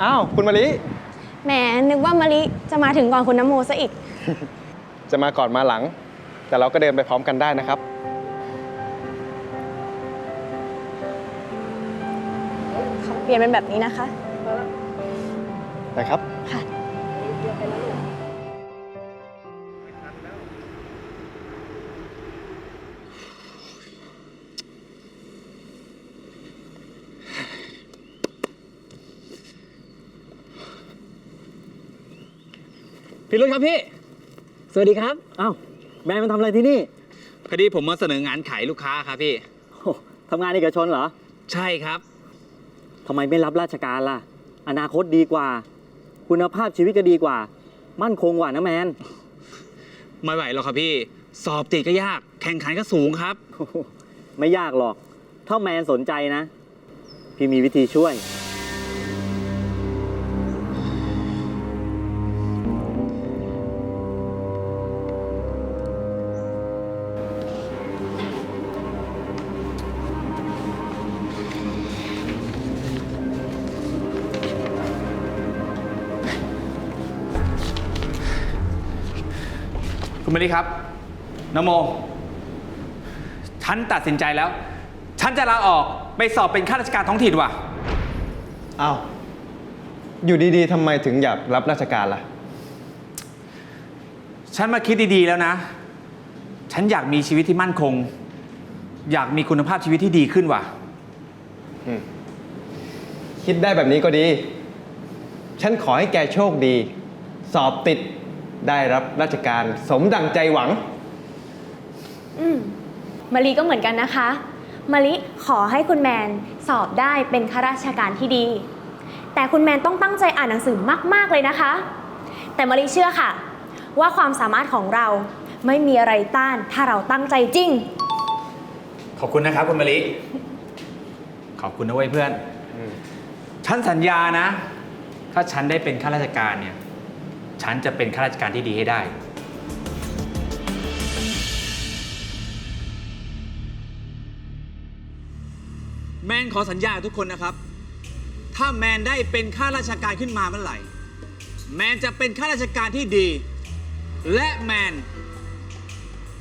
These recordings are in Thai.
คะอ้าว คุณมะลิ แหมนึกว่ามะลิจะมาถึงก่อนคุณนโมซะอีก จะมาก่อนมาหลัง แต่เราก็เดินไปพร้อมกันได้นะครับขอเปลี่ยนเป็นแบบนี้นะคะ นะครับ ค่ะ พี่รุ่ครับพี่ สวัสดีครับอ้าวแมนมันทำอะไรที่นี่พอดีผมมาเสนองานขายลูกค้าครับพี่ โอ้ทำงานเอกชนเหรอใช่ครับ ทำไมไม่รับราชการล่ะ อนาคตดีกว่า คุณภาพชีวิตก็ดีกว่า มั่นคงกว่านะแมนไม่ไหวหรอกครับพี่ สอบติดก็ยาก แข่งขันก็สูงครับไม่ยากหรอก ถ้าแมนสนใจนะ พี่มีวิธีช่วย คุณมะลิครับนโม ฉันตัดสินใจแล้ว ฉันจะลาออกไปสอบเป็นข้าราชการท้องถิ่นว่ะ อ้าว อยู่ดีๆทำไมถึงอยากรับราชการล่ะ ฉันมาคิดดีๆแล้วนะ ฉันอยากมีชีวิตที่มั่นคง อยากมีคุณภาพชีวิตที่ดีขึ้นว่ะ คิดได้แบบนี้ก็ดี ฉันขอให้แกโชคดี สอบติด ได้รับราชการสมดังใจหวัง อืมมะลิก็เหมือนกันนะคะมะลิขอให้คุณแมนสอบได้เป็นข้าราชการที่ดี แต่คุณแมนต้องตั้งใจอ่านหนังสือมาก ๆ เลยนะคะ แต่มะลิเชื่อค่ะ ว่าความสามารถของเราไม่มีอะไรต้านถ้าเราตั้งใจจริง ขอบคุณนะครับคุณมะลิ ขอบคุณนะเว้ยเพื่อนฉันสัญญานะ ถ้าฉันได้เป็นข้าราชการเนี่ย ฉันจะเป็นข้าราชการที่ดีให้ได้ แมนขอสัญญากับทุกคนนะครับ ถ้าแมนได้เป็นข้าราชการขึ้นมาเมื่อไหร่ แมนจะเป็นข้าราชการที่ดี และแมน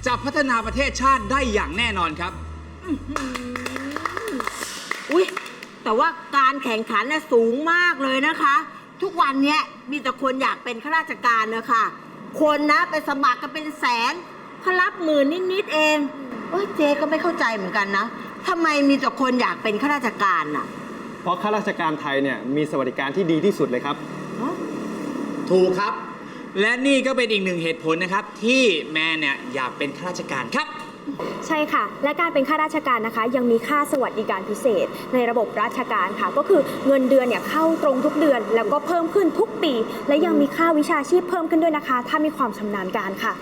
จะพัฒนาประเทศชาติได้อย่างแน่นอนครับ อุ้ยแต่ว่าการแข่งขันน่ะสูงมากเลยนะคะ ทุกวันเนี้ยมีแต่คนอยากเป็นข้าราชการนะคะคนนะไปสมัครกันเป็นแสนเขารับหมื่นนิดๆเองเอ้ยเจ๊ก็ไม่เข้าใจเหมือนกันนะทำไมมีแต่คนอยากเป็นข้าราชการน่ะเพราะข้าราชการไทยเนี่ยมีสวัสดิการที่ดีที่สุดเลยครับถูกครับ และนี่ก็เป็นอีกหนึ่งเหตุผลนะครับ ที่แมนเนี่ยอยากเป็นข้าราชการครับ ใช่ค่ะ และการเป็นข้าราชการนะคะ ยังมีค่าสวัสดิการพิเศษ ในระบบราชการค่ะ ก็คือเงินเดือนเนี่ยเข้าตรงทุกเดือน แล้วก็เพิ่มขึ้นทุกปี และยังมีค่าวิชาชีพเพิ่มขึ้นด้วยนะคะ ถ้ามีความชำนาญการค่ะ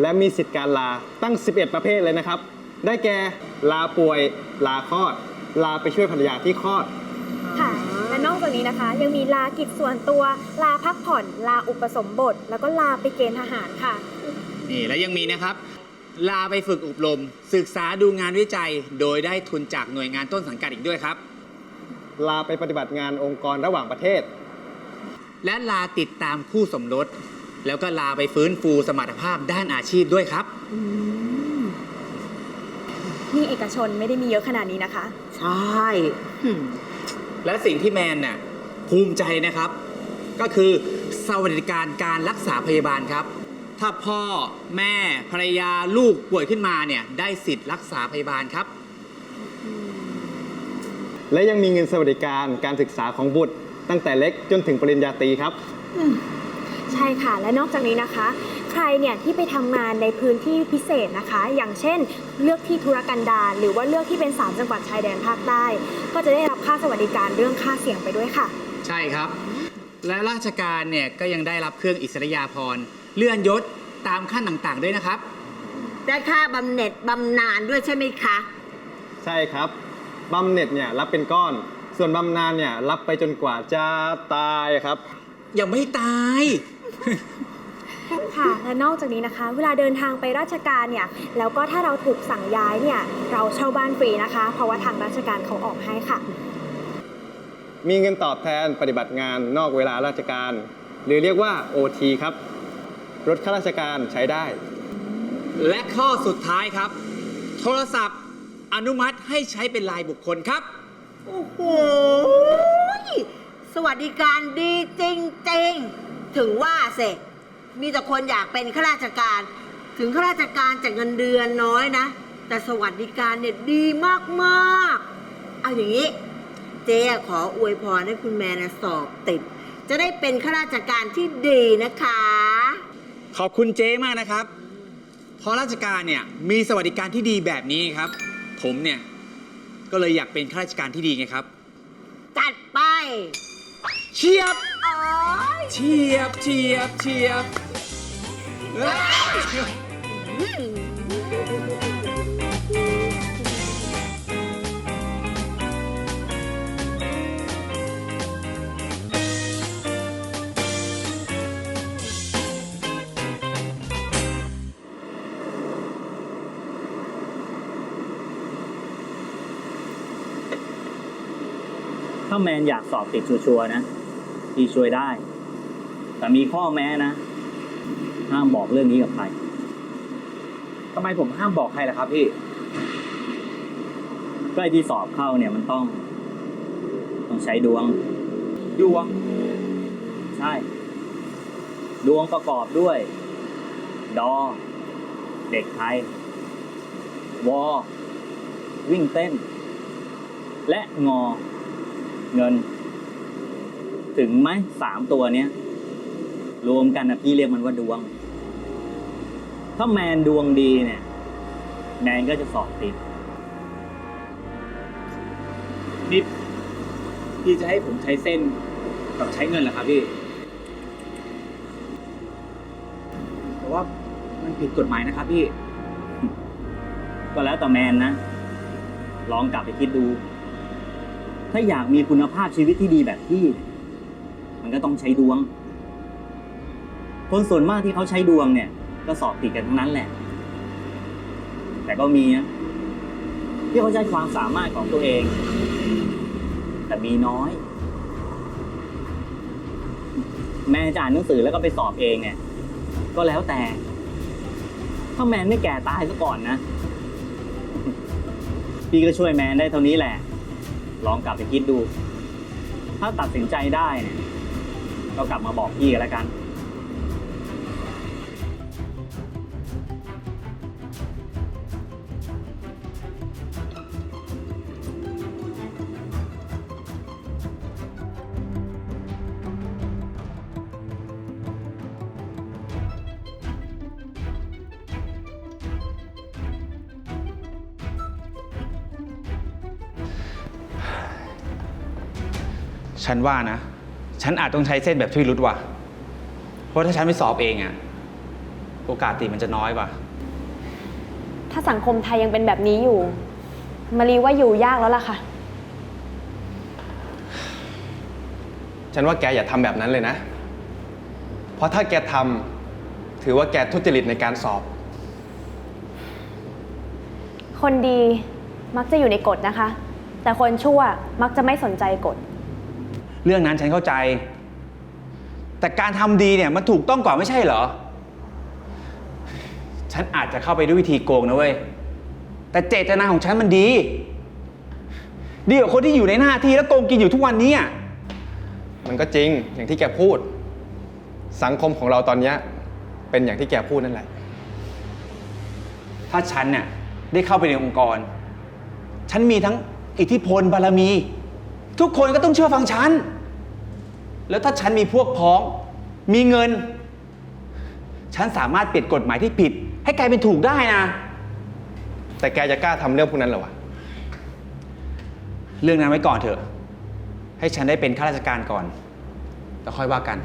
และมีสิทธิการลาตั้ง 11 ประเภทเลยนะครับ ได้แก่ลาป่วย ลาคลอด ลาไปช่วยภรรยาที่คลอด ค่ะ และนอกจากนี้นะคะ ยังมีลากิจส่วนตัว ลาพักผ่อน ลาอุปสมบท แล้วก็ลาไปเกณฑ์ทหารค่ะ นี่และยังมีนะครับ ลาไปฝึกอบรม ศึกษาดูงานวิจัย โดยได้ทุนจากหน่วยงานต้นสังกัดอีกด้วยครับ ลาไปปฏิบัติงานองค์กรระหว่างประเทศ และลาติดตามคู่สมรส แล้วก็ลาไปฟื้นฟูสมรรถภาพด้านอาชีพด้วยครับ นี่เอกชนไม่ได้มีเยอะขนาดนี้นะคะ ใช่อืมและสิ่งที่แมนน่ะภูมิใจนะครับ ก็คือสวัสดิการการรักษาพยาบาลครับ ถ้าพ่อแม่ภรรยาลูกป่วยขึ้นมาเนี่ยได้สิทธิ์รักษาพยาบาลครับ และยังมีเงินสวัสดิการการศึกษาของบุตร ตั้งแต่เล็กจนถึงปริญญาตรีครับ ใช่ค่ะ และนอกจากนี้นะคะ ใครเนี่ยที่ไปทำงานในพื้นที่พิเศษนะคะ อย่างเช่น เลือกที่ธุรกันดารหรือว่าเลือกที่เป็นสามจังหวัดชายแดนภาคใต้ ก็จะได้รับค่าสวัสดิการเรื่องค่าเสี่ยงไปด้วยค่ะ ใช่ครับ และราชการเนี่ยก็ยังได้รับเครื่องอิสริยาภรณ์ เลื่อนยศตามขั้นต่างๆ ด้วยนะครับ ได้ค่าบำเหน็จบำนาญด้วยใช่ไหมคะ ใช่ครับบำเหน็จเนี่ยรับเป็นก้อน ส่วนบำนาญเนี่ยรับไปจนกว่าจะตายครับ ยังไม่ตาย ค่ะและนอกจากนี้นะคะ เวลาเดินทางไปราชการเนี่ยแล้วก็ถ้าเราถูกสั่งย้ายเนี่ยเราเช่าบ้านฟรีนะคะ เพราะว่าทางราชการเขาออกให้ค่ะ มีเงินตอบแทนปฏิบัติงานนอกเวลาราชการ หรือเรียกว่า OT ครับ รถข้าราชการใช้ได้ และข้อสุดท้ายครับ โทรศัพท์อนุมัติให้ใช้เป็นรายบุคคลครับ โอ้โห สวัสดิการดีจริง ๆ ถึงว่าเสร็จมีแต่คนอยากเป็นข้าราชการ ถึงข้าราชการจะเงินเดือนน้อยนะ แต่สวัสดิการเนี่ยดีมากๆ เอาอย่างนี้ เจ๊ขออวยพรให้คุณแม่นะสอบติด จะได้เป็นข้าราชการที่ดีนะคะ ขอบคุณเจ๊มากนะครับ เพราะราชการเนี่ยมีสวัสดิการที่ดีแบบนี้ครับ ผมเนี่ยก็เลยอยากเป็นข้าราชการที่ดีไงครับ จัดไป เชียบ โอ้ยเชียบ เชียบ เชียบเอ้ยถ้าแมนอยากสอบติดชัวร์ๆนะพี่ช่วยได้ แต่มีข้อแม้นะ ห้ามบอกเรื่องนี้กับใครทำไมผมห้ามบอกใครล่ะครับพี่ใกล้ที่สอบเข้าเนี่ยมันต้อง ต้องใช้ดวง ดวง ใช่ ดวงประกอบด้วย ดอ เด็กไทย วอ วิ่งเต้น และงอ เงิน ถึงไหมสามตัวเนี้ย รวมกันนะพี่เรียกมันว่าดวง ถ้าแมนดวงดีเนี่ย แมนก็จะสอบติดนี่พี่จะให้ผมใช้เส้นกับใช้เงินเหรอครับพี่แต่ว่ามันผิดกฎหมายนะครับพี่ ก็แล้วแต่แมนนะ ลองกลับไปคิดดู ถ้าอยากมีคุณภาพชีวิตที่ดีแบบพี่ มันก็ต้องใช้ดวง คนส่วนมากที่เขาใช้ดวงเนี่ย ก็สอบติดกันทั้งนั้นแหละ แต่ก็มีนะที่เขาใช้ความสามารถของตัวเอง แต่มีน้อย แม่จะอ่านหนังสือแล้วก็ไปสอบเองเนี่ย ก็แล้วแต่ ถ้าแมนไม่แก่ตายซะก่อนนะ พี่ก็ช่วยแมนได้เท่านี้แหละ ลองกลับไปคิดดู ถ้าตัดสินใจได้เนี่ยเรากลับมาบอกพี่กันแล้วกัน ฉันว่านะ ฉันอาจต้องใช้เส้นแบบที่รุดว่ะ เพราะถ้าฉันไม่สอบเองอะโอกาสติดมันจะน้อยว่ะ ถ้าสังคมไทยยังเป็นแบบนี้อยู่ มารีว่าอยู่ยากแล้วล่ะค่ะ ฉันว่าแกอย่าทำแบบนั้นเลยนะ เพราะถ้าแกทำถือว่าแกทุจริตในการสอบ คนดีมักจะอยู่ในกฎนะคะ แต่คนชั่วมักจะไม่สนใจกฎ เรื่องนั้นฉันเข้าใจ แต่การทำดีเนี่ยมันถูกต้องกว่าไม่ใช่เหรอ ฉันอาจจะเข้าไปด้วยวิธีโกงนะเว้ย แต่เจตนาของฉันมันดี ดีกว่าคนที่อยู่ในหน้าที่แล้วโกงกินอยู่ทุกวันนี้อะมันก็จริงอย่างที่แกพูด สังคมของเราตอนเนี้ยเป็นอย่างที่แกพูดนั่นแหละ ถ้าฉันเนี่ยได้เข้าไปในองค์กร ฉันมีทั้งอิทธิพลบารมี ทุกคนก็ต้องเชื่อฟังฉัน แล้วถ้าฉันมีพวกพ้อง มีเงิน ฉันสามารถเปลี่ยนกฎหมายที่ผิด ให้กลายเป็นถูกได้นะ แต่แกจะกล้าทำเรื่องพวกนั้นเหรอวะ เรื่องนั้นไว้ก่อนเถอะ ให้ฉันได้เป็นข้าราชการก่อน แล้วค่อยว่ากัน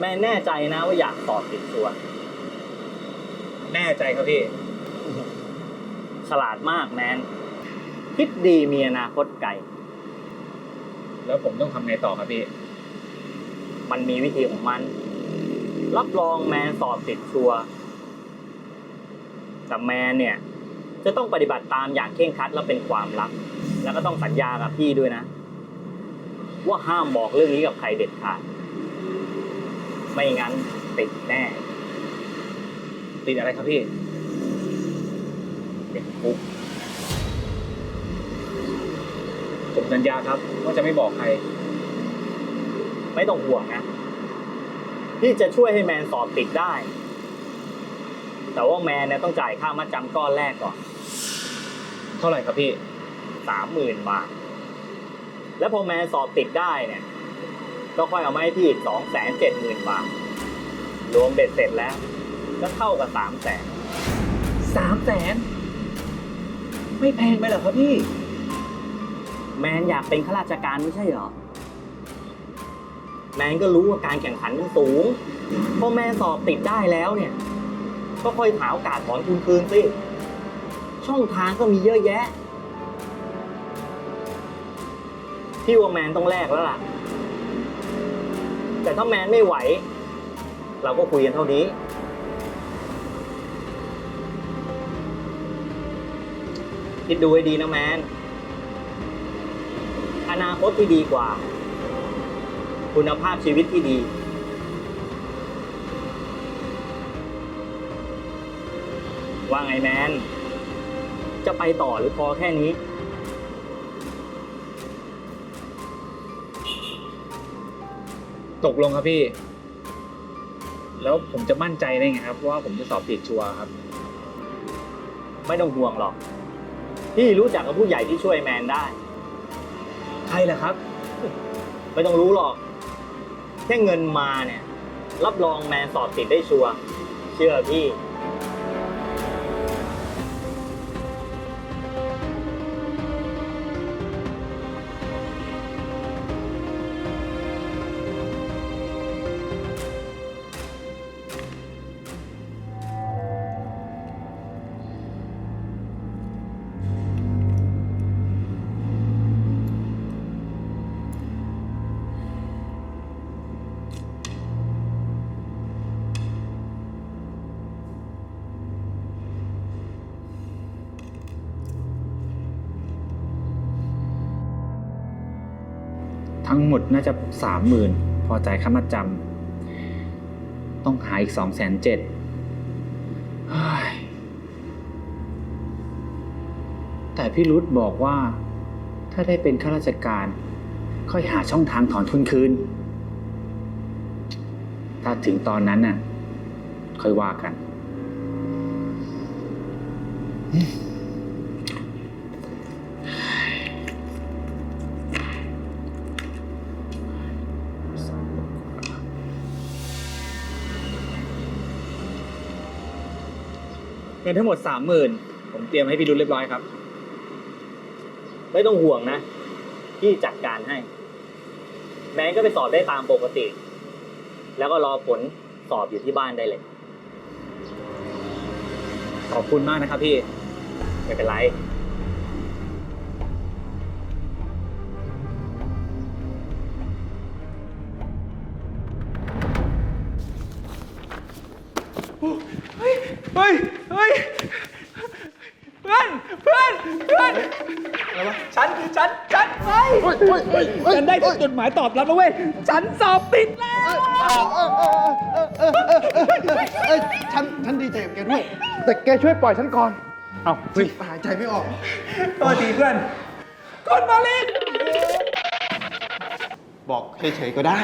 แมนแน่ใจนะว่าอยากสอบติดชัวร์แน่ใจครับพี่ ฉลาดมากแมน คิดดีมีอนาคตไกล แล้วผมต้องทำไงต่อครับพี่ มันมีวิธีของมัน รับรองแมนสอบติดชัวร์แต่แมนเนี่ย จะต้องปฏิบัติตามอย่างเคร่งครัดและเป็นความลับ แล้วก็ต้องสัญญากับพี่ด้วยนะ ว่าห้ามบอกเรื่องนี้กับใครเด็ดขาด ไม่งั้นติดแน่ ติดอะไรครับพี่เด็กคุกผมสัญญาครับว่าจะไม่บอกใคร ไม่ต้องห่วงนะพี่จะช่วยให้แมนสอบติดได้ แต่ว่าแมนเนี่ยต้องจ่ายค่ามัดจำก้อนแรกก่อน เท่าไหร่ครับพี่สามหมื่นบาท แล้วพอแมนสอบติดได้เนี่ย ก็ค่อยเอามาให้พี่อีกสองแสนเจ็ดหมื่นบาท รวมเบ็ดเสร็จแล้ว ก็เท่ากับสามแสนสามแสนไม่แพงไปเหรอครับพี่ แมนอยากเป็นข้าราชการไม่ใช่เหรอ แมนก็รู้ว่าการแข่งขันมันสูงพอแมนสอบติดได้แล้วเนี่ย ก็ค่อยหาโอกาสถอนทุนคืนสิ ช่องทางก็มีเยอะแยะ พี่ว่าแมนต้องแลกแล้วล่ะ แต่ถ้าแมนไม่ไหว เราก็คุยกันเท่านี้ คิดดูให้ดีนะแมน อนาคตที่ดีกว่า คุณภาพชีวิตที่ดี ว่าไงแมน จะไปต่อหรือพอแค่นี้ ตกลงครับพี่ แล้วผมจะมั่นใจได้ไงครับ ว่าผมจะสอบติดชัวร์ครับ ไม่ต้องห่วงหรอก พี่รู้จักกับผู้ใหญ่ที่ช่วยแมนได้ ใครล่ะครับ ไม่ต้องรู้หรอก แค่เงินมาเนี่ย รับรองแมนสอบติดได้ชัวร์เชื่อพี่ น่าจะสามหมื่นพอจ่ายค่ามัดจำต้องหาอีกสองแสนเจ็ดแต่พี่รุธบอกว่า ถ้าได้เป็นข้าราชการ ค่อยหาช่องทางถอนทุนคืน ถ้าถึงตอนนั้นน่ะ ค่อยว่ากันเงินทั้งหมดสามหมื่นผมเตรียมให้พี่รุธเรียบร้อยครับ ไม่ต้องห่วงนะ พี่จัดการให้ แมนก็ไปสอบได้ตามปกติ แล้วก็รอผลสอบอยู่ที่บ้านได้เลย ขอบคุณมากนะครับพี่ ไม่เป็นไร ฉันฉันฉันเฮ้ยฉันได้จดหมายตอบรับแล้วเว้ย ฉันสอบติดแล้วเอ้ยฉันฉันดีใจกับแกด้วย แต่แกช่วยปล่อยฉันก่อน เอาเฮ้ยหายใจไม่ออกโทษทีเพื่อนคนมาลิกบอกเฉยๆก็ได้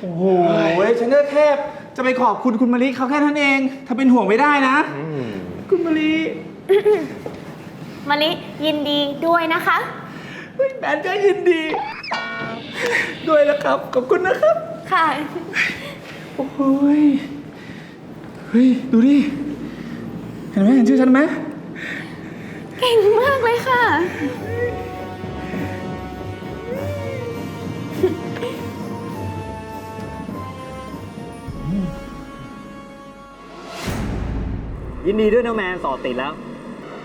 โอ้โห ฉันก็แค่จะไปขอบคุณคุณมาลิเขาแค่นั้นเอง ถ้าเป็นห่วงไม่ได้นะ คุณมาลิมะลิยินดีด้วยนะคะเฮ้ย แมนก็ยินดี ด้วยนะครับ ขอบคุณนะครับ ค่ะ โอ้โหยเฮ้ย ดูดิ เห็นไหมเห็นชื่อฉันไหมเก่งมากเลยค่ะ ยินดีด้วยนะแมนสอบติดแล้ว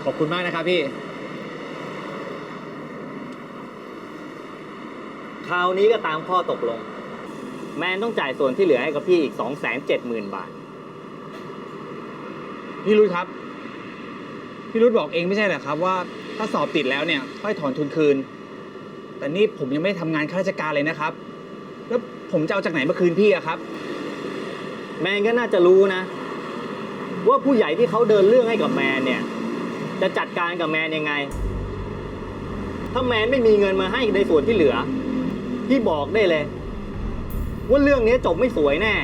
ขอบคุณมากนะครับพี่ คราวนี้ก็ตามข้อตกลง แมนต้องจ่ายส่วนที่เหลือให้กับพี่อีก 2 7 0 0 0 0 บาท พี่รุธครับ พี่รุธบอกเองไม่ใช่เหรอครับว่าถ้าสอบติดแล้วเนี่ยค่อยถอนทุนคืน แต่นี่ผมยังไม่ได้ทำงานข้าราชการเลยนะครับ แล้วผมจะเอาจากไหนมาคืนพี่อะครับ แมนก็น่าจะรู้นะ ว่าผู้ใหญ่ที่เขาเดินเรื่องให้กับแมนเนี่ย จะจัดการกับแมนยังไง ถ้าแมนไม่มีเงินมาให้ในส่วนที่เหลือ พี่บอกได้เลย ว่าเรื่องนี้จบไม่สวยแน่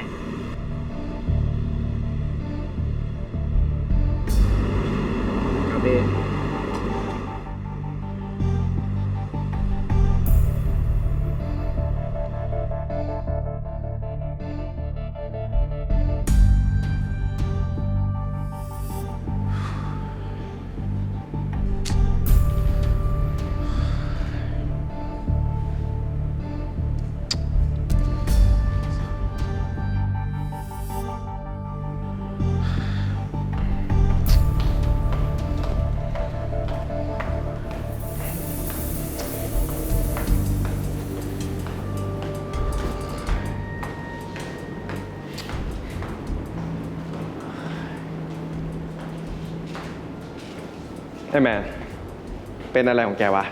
ไอ้แมน เป็นอะไรของแกวะ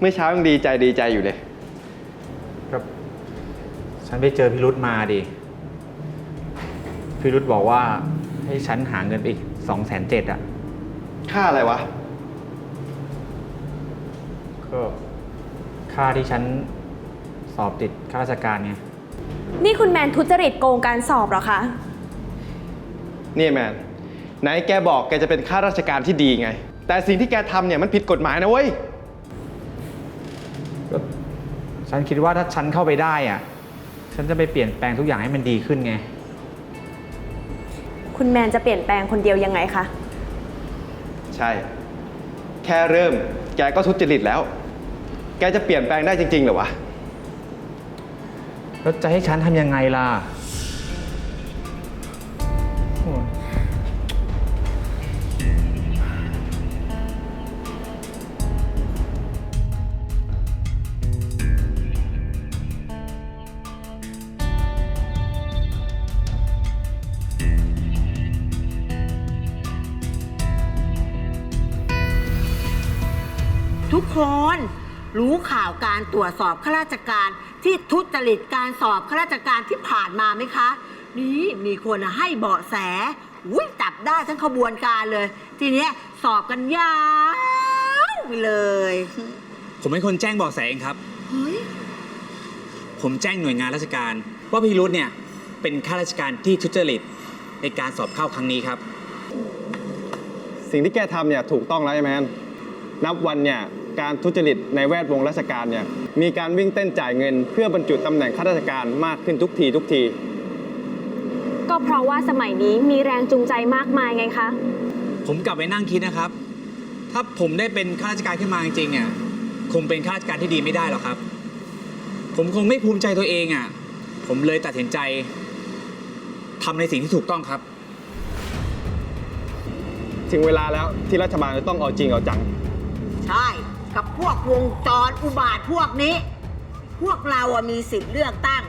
เมื่อเช้ายังดีใจดีใจอยู่เลย ครับ ฉันไปเจอพี่รุธมาดิพี่รุธบอกว่าให้ฉันหาเงินไปอีกสองแสนเจ็ดอะ ค่าอะไรวะ ก็ค่าที่ฉันสอบติดข้าราชการไงนี่คุณแมนทุจริตโกงการสอบเหรอคะ นี่แมน ไหนแกบอกแกจะเป็นข้าราชการที่ดีไง แต่สิ่งที่แกทำเนี่ยมันผิดกฎหมายนะเว้ยก็ฉันคิดว่าถ้าฉันเข้าไปได้อะ ฉันจะไปเปลี่ยนแปลงทุกอย่างให้มันดีขึ้นไง คุณแมนจะเปลี่ยนแปลงคนเดียวยังไงคะ ใช่ แค่เริ่ม แกก็ทุจริตแล้ว แกจะเปลี่ยนแปลงได้จริงๆเหรอวะ แล้วจะให้ฉันทำยังไงล่ะ คน รู้ข่าวการตรวจสอบข้าราชการที่ทุจริตการสอบข้าราชการที่ผ่านมาไหมคะ นี่มีคนให้เบาะแสอุ้ยจับได้ทั้งขบวนการเลย ทีเนี้ยสอบกันยาวไปเลยผมเป็นคนแจ้งเบาะแสเองครับ เฮ้ยผมแจ้งหน่วยงานราชการ ว่าพี่รุธเนี่ยเป็นข้าราชการที่ทุจริตในการสอบเข้าครั้งนี้ครับ สิ่งที่แกทำเนี่ยถูกต้องแล้วไอ้แมน นับวันเนี่ย การทุจริตในแวดวงราชการเนี่ยมีการวิ่งเต้นจ่ายเงิน เพื่อบรรจุตำแหน่งข้าราชการมากขึ้นทุกทีทุกที ก็เพราะว่าสมัยนี้มีแรงจูงใจมากมายไงคะ ผมกลับไปนั่งคิดนะครับ ถ้าผมได้เป็นข้าราชการขึ้นมาจริงๆเนี่ยคงเป็นข้าราชการที่ดีไม่ได้หรอกครับ ผมคงไม่ภูมิใจตัวเองอะ ผมเลยตัดสินใจทำในสิ่งที่ถูกต้องครับ ถึงเวลาแล้วที่รัฐบาลจะต้องเอาจริงเอาจัง ใช่ กับพวกวงจรอุบาทพวกนี้ พวกเราอะมีสิทธิ์เลือกตั้ง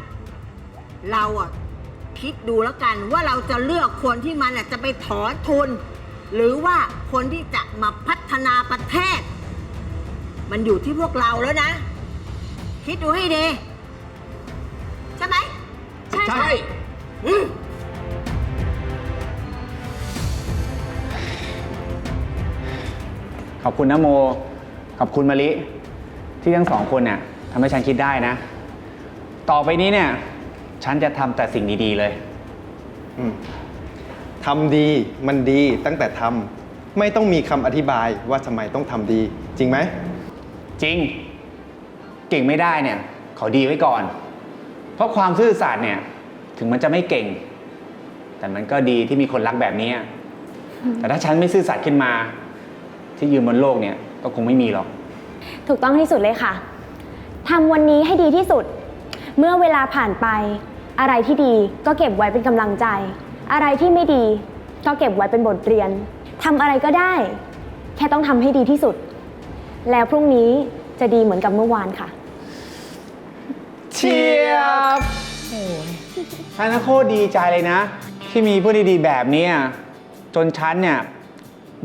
เราอะคิดดูแล้วกันว่าเราจะเลือกคนที่มันอะจะไปถอนทุน หรือว่าคนที่จะมาพัฒนาประเทศ มันอยู่ที่พวกเราแล้วนะ คิดดูให้ดีใช่ไหมใช่ใช่อืมขอบคุณนะโม ขอบคุณมะลิที่ทั้งสองคนเนี่ยทำให้ฉันคิดได้นะ ต่อไปนี้เนี่ย ฉันจะทำแต่สิ่งดี ๆ เลย อืมทำดีมันดีตั้งแต่ทำไม่ต้องมีคำอธิบายว่าทำไมต้องทำดี จริงไหม จริง เก่งไม่ได้เนี่ย ขอดีไว้ก่อน เพราะความซื่อสัตย์เนี่ย ถึงมันจะไม่เก่ง แต่มันก็ดีที่มีคนรักแบบนี้ แต่ถ้าฉันไม่ซื่อสัตย์ขึ้นมา ที่ยืนบนโลกเนี่ย ก็คงไม่มีหรอก ถูกต้องที่สุดเลยค่ะทำวันนี้ให้ดีที่สุด เมื่อเวลาผ่านไป อะไรที่ดีก็เก็บไว้เป็นกำลังใจ อะไรที่ไม่ดีก็เก็บไว้เป็นบทเรียนทำอะไรก็ได้ แค่ต้องทำให้ดีที่สุด แล้วพรุ่งนี้จะดีเหมือนกับเมื่อวานค่ะ เชียบฉันน่ะโคตรดีใจเลยนะ ที่มีผู้ดีๆแบบเนี้ยจนฉันเนี่ย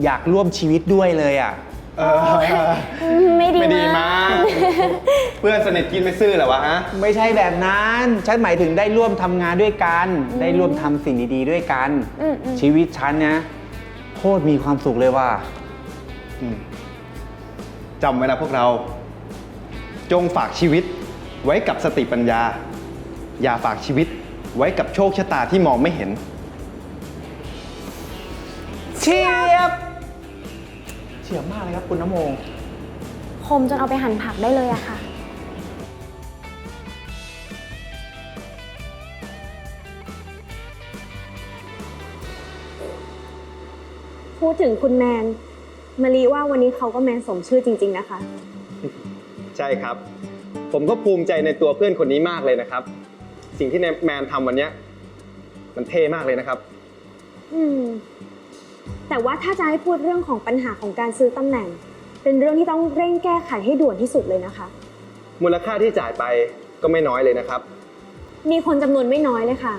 อยากร่วมชีวิตด้วยเลยอะ เออไม่ดีไม่ดีมามากกเพื่อนสนิทกินไม่ซื่อเหรอวะฮะ ไม่ใช่แบบนั้น ฉันหมายถึงได้ร่วมทำงานด้วยกัน ได้ร่วมทำสิ่งดีๆด้วยกัน อืมอืม ชีวิตฉันนะโคตรมีความสุขเลยว่ะ จำไว้นะพวกเรา จงฝากชีวิตไว้กับสติปัญญา อย่าฝากชีวิตไว้กับโชคชะตาที่มองไม่เห็น เชียบ เฉียบมากเลยครับคุณน้ำโมคมจนเอาไปหั่นผักได้เลยอะค่ะ พูดถึงคุณแมนมารีว่าวันนี้เขาก็แมนสมชื่อจริง ๆ นะคะ ใช่ครับ ผมก็ภูมิใจในตัวเพื่อนคนนี้มากเลยนะครับ สิ่งที่แมนทำวันเนี้ยมันเท่มากเลยนะครับ อืม แต่ว่าถ้าจะให้พูดเรื่องของปัญหาของการซื้อตำแหน่ง เป็นเรื่องที่ต้องเร่งแก้ไขให้ด่วนที่สุดเลยนะคะ มูลค่าที่จ่ายไปก็ไม่น้อยเลยนะครับ มีคนจำนวนไม่น้อยเลยค่ะ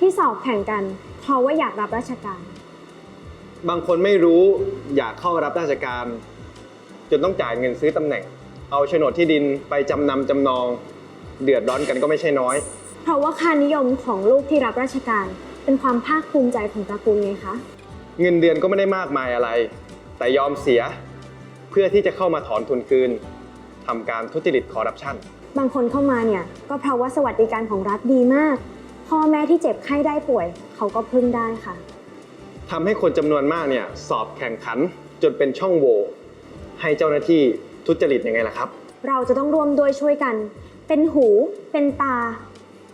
ที่สอบแข่งกันเพราะว่าอยากรับราชการ บางคนไม่รู้อยากเข้ารับราชการ จนต้องจ่ายเงินซื้อตำแหน่ง เอาโฉนดที่ดินไปจำนำจำนอง เดือดร้อนกันก็ไม่ใช่น้อย เพราะว่าค่านิยมของลูกที่รับราชการ เป็นความภาคภูมิใจของตระกูลไงคะ เงินเดือนก็ไม่ได้มากมายอะไร แต่ยอมเสียเพื่อที่จะเข้ามาถอนทุนคืนทำการทุจริตคอร์รัปชันบางคนเข้ามาเนี่ยก็เพราะว่าสวัสดิการของรัฐดีมาก พ่อแม่ที่เจ็บไข้ได้ป่วย เขาก็พึ่งได้ค่ะทำให้คนจำนวนมากเนี่ยสอบแข่งขันจนเป็นช่องโหว่ให้เจ้าหน้าที่ทุจริตยังไงล่ะครับ เราจะต้องร่วมด้วยช่วยกัน เป็นหู เป็นตา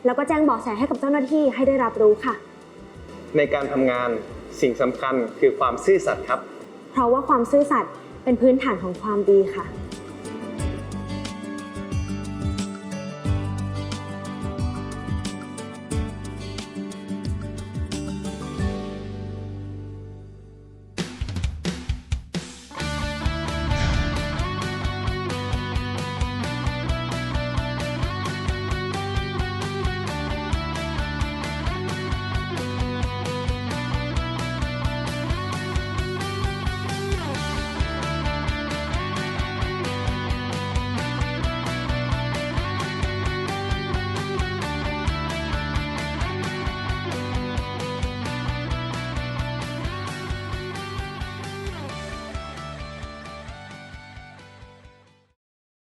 แล้วก็แจ้งเบาะแสให้กับเจ้าหน้าที่ให้ได้รับรู้ค่ะ ในการทำงาน สิ่งสำคัญคือความซื่อสัตย์ครับ เพราะว่าความซื่อสัตย์เป็นพื้นฐานของความดีค่ะ